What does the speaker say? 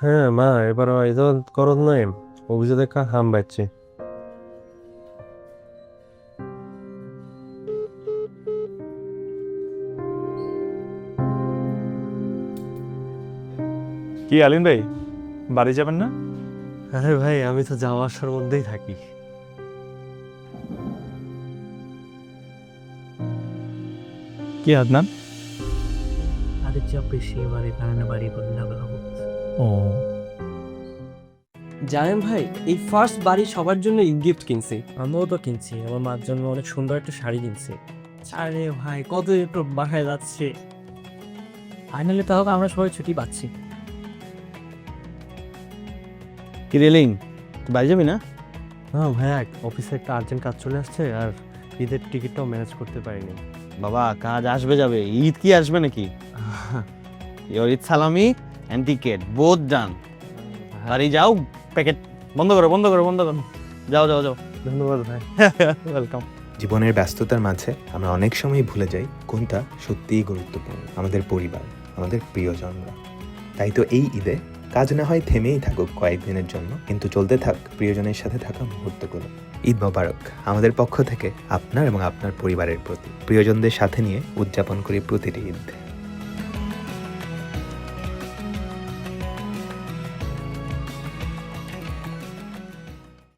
হ্যাঁ মা এবার এজন করত নাই অভিযোগ দেখা হাম বাজছে। কি আলিন ভাই? বাড়ি যাবেন না? আরে ভাই আমি তো যাওয়া আসার মধ্যেই থাকি। কি আদনান? আদিত্য চাপ বেশি এবার এখানে বাড়ি করলে লাগাবো ও। জানেন ভাই এই ফার্স্ট বাড়ি সবার জন্য গিফট কিনছি। আমিও তো কিনছি আমার মার জন্য অনেক সুন্দর একটা শাড়ি কিনছি। আরে ভাই কত একটু বাসায় যাচ্ছে। ফাইনালি তাহলে আমরা সবাই ছুটি পাচ্ছি। কি রেলিং তুই বাড়ি যাবি না? হ্যাঁ ভাইয়া অফিসে একটা আর্জেন্ট কাজ চলে আসছে আর ঈদের টিকিটটাও ম্যানেজ করতে পারিনি। বাবা কাজ আসবে যাবে ঈদ কি আসবে নাকি? ইয়োর ঈদ সালামি টিকেট বোথ ডান বাড়ি যাও প্যাকেট বন্ধ করো বন্ধ করো বন্ধ করো। যাও যাও যাও। ধন্যবাদ ভাই। ওয়েলকাম জীবনের ব্যস্ততার মাঝে আমরা অনেক সময় ভুলে যাই কোনটা সত্যিই গুরুত্বপূর্ণ আমাদের পরিবার আমাদের প্রিয়জনরা। তাই তো এই ঈদে কাজ না হয় থেমেই থাকুক কয়েকদিনের জন্য কিন্তু চলতে থাক প্রিয়জনের সাথে থাকা মুহূর্তগুলো। ঈদ মোবারক আমাদের পক্ষ থেকে আপনার এবং আপনার পরিবারের প্রতি প্রিয়জনদের সাথে নিয়ে উদযাপন করি প্রতিটি ঈদ।